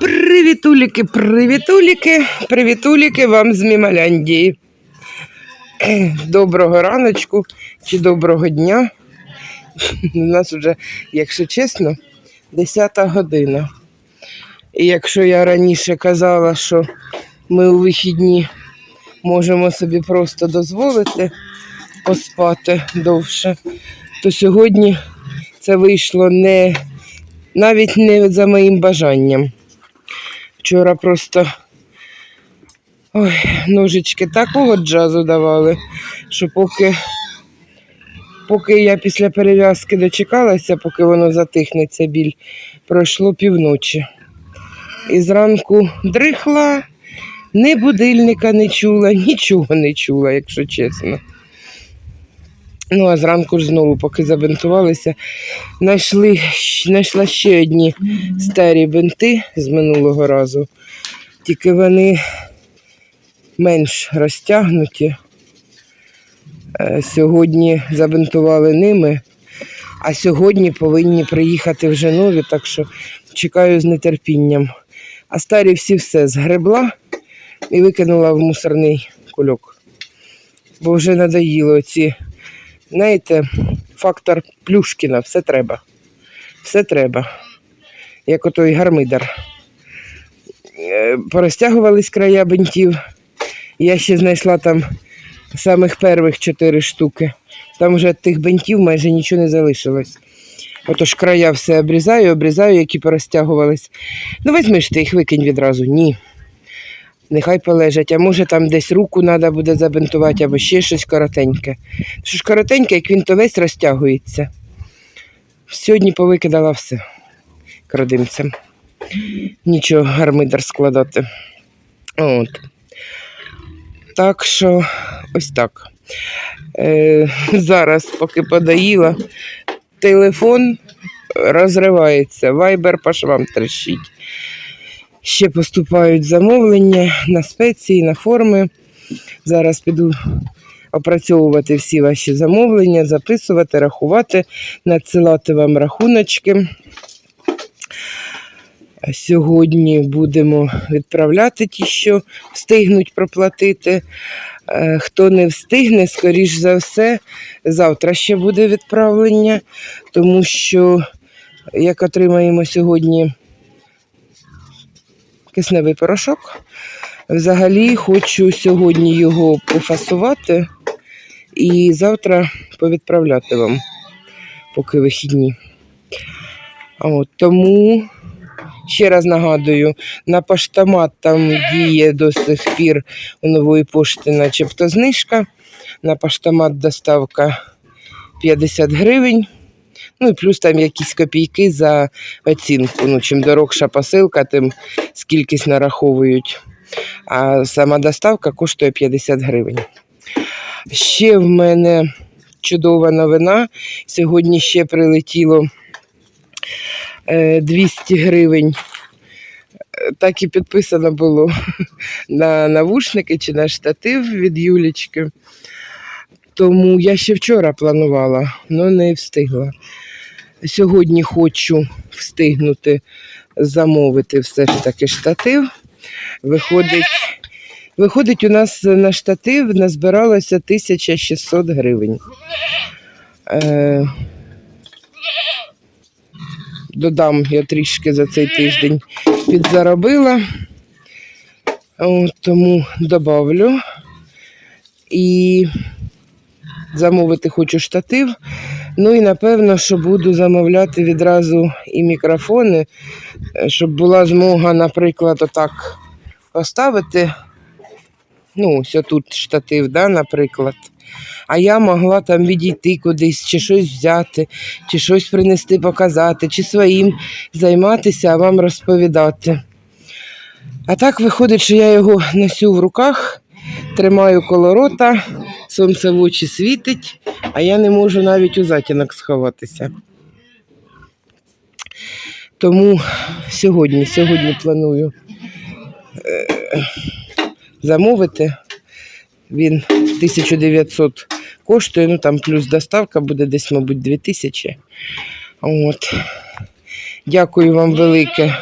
Привітуліки, привітуліки, привітуліки вам з Мімаляндії. Доброго раночку чи доброго дня. У нас вже, якщо чесно, 10 година. І якщо я раніше казала, що ми у вихідні можемо собі просто дозволити поспати довше, то сьогодні це вийшло не навіть не за моїм бажанням. Вчора просто ой, ножички такого джазу давали, що поки, поки я після перев'язки дочекалася, поки воно затихне, ця біль, пройшло півночі. І зранку дрихла, ні будильника не чула, нічого не чула, якщо чесно. Ну, а зранку ж знову, поки забинтувалися, знайшли, знайшла ще одні старі бинти з минулого разу, тільки вони менш розтягнуті. Е, Сьогодні забинтували ними, а сьогодні повинні приїхати вже нові, так що чекаю з нетерпінням. А старі всі все згребла і викинула в мусорний кульок. Бо вже надоїло ці, знаєте, фактор Плюшкіна, все треба. Все треба. Як отой гармидар. Е, Порозтягувались края бинтів. Я ще знайшла там самих перших чотири штуки. Там вже тих бинтів майже нічого не залишилось. Отож края все обрізаю, обрізаю, які порозтягувались. Ну, візьми ж ти їх викинь відразу. Ні. Нехай полежать, а може там десь руку треба буде забинтувати або ще щось коротеньке. Що ж коротеньке, як він то весь розтягується. Сьогодні повикидала все крадимцям. Нічого гармидар складати. От. Так що ось так. Е, зараз, поки подаїла, телефон розривається, вайбер по швам трещить. Ще поступають замовлення на спеції, на форми. Зараз піду опрацьовувати всі ваші замовлення, записувати, рахувати, надсилати вам рахуночки. Сьогодні будемо відправляти ті, що встигнуть проплатити. Е, Хто не встигне, скоріш за все, завтра ще буде відправлення, тому що як отримаємо сьогодні кисневий порошок, взагалі хочу сьогодні його пофасувати і завтра повідправляти вам, поки вихідні. От, тому ще раз нагадую, на поштомат там діє до сих пір у нової пошти, начебто знижка. На поштомат доставка 50 гривень. Ну і плюс там якісь копійки за оцінку. Ну, чим дорогша посилка, тим скількись нараховують. А сама доставка коштує 50 гривень. Ще в мене чудова новина. Сьогодні ще прилетіло 200 гривень. Е, Так і підписано було на навушники чи на штатив від Юлічки. Тому я ще вчора планувала, але не встигла. Сьогодні хочу встигнути замовити все ж таки штатив. Виходить, виходить, у нас на штатив назбиралося 1600 гривень. Е, додам я трішки за цей тиждень підзаробила, От, тому добавлю. І замовити хочу штатив. Ну і напевно, що буду замовляти відразу і мікрофони, щоб була змога, наприклад, отак поставити. Ну, ось тут штатив, да, наприклад. А я могла там відійти кудись, чи щось взяти, чи щось принести, показати, чи своїм займатися, а вам розповідати. А так виходить, що я його носю в руках, тримаю коло рота, сонце в очі світить, а я не можу навіть у затінок сховатися. Тому сьогодні, сьогодні планую е, замовити. Він 1900 коштує, ну там плюс доставка буде десь, мабуть, 2000. От. Дякую вам велике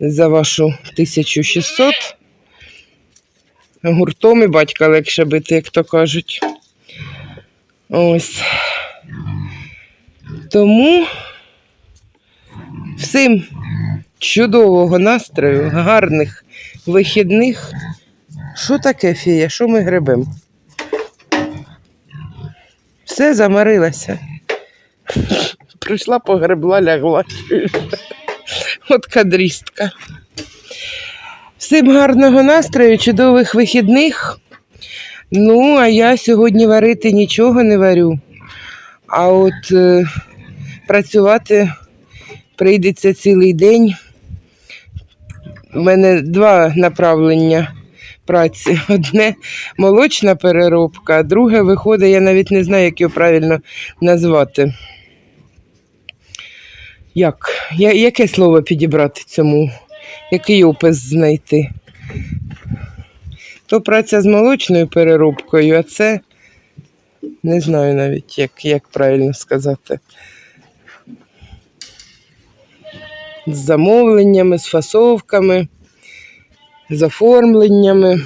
за вашу 1600. Гуртом і батька легше бити, як то кажуть. Ось. Тому всім чудового настрою, гарних вихідних. Що таке, фія? Що ми гребемо? Все замарилася. Прийшла, погребла, лягла. От кадрістка. Всім гарного настрою, чудових вихідних. Ну, а я сьогодні варити нічого не варю. А от е, працювати прийдеться цілий день. У мене два направлення праці. Одне молочна переробка, а друге виходить, я навіть не знаю, як його правильно назвати. Як? Я, яке слово підібрати цьому? Який опис знайти? То праця з молочною переробкою, а це не знаю навіть, як, як правильно сказати. З замовленнями, з фасовками, з оформленнями,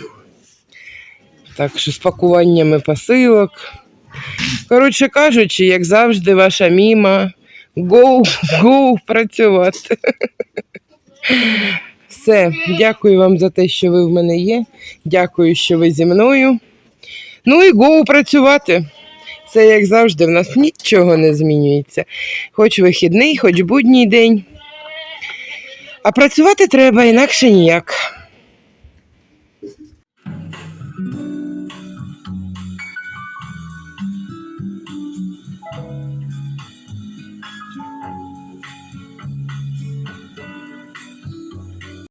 так що з пакуваннями посилок. Коротше кажучи, як завжди, ваша міма. Гоу, гоу працювати. Все, дякую вам за те, що ви в мене є. Дякую, що ви зі мною. Ну і гоу працювати. Це як завжди, в нас нічого не змінюється. Хоч вихідний, хоч будній день. А працювати треба інакше ніяк.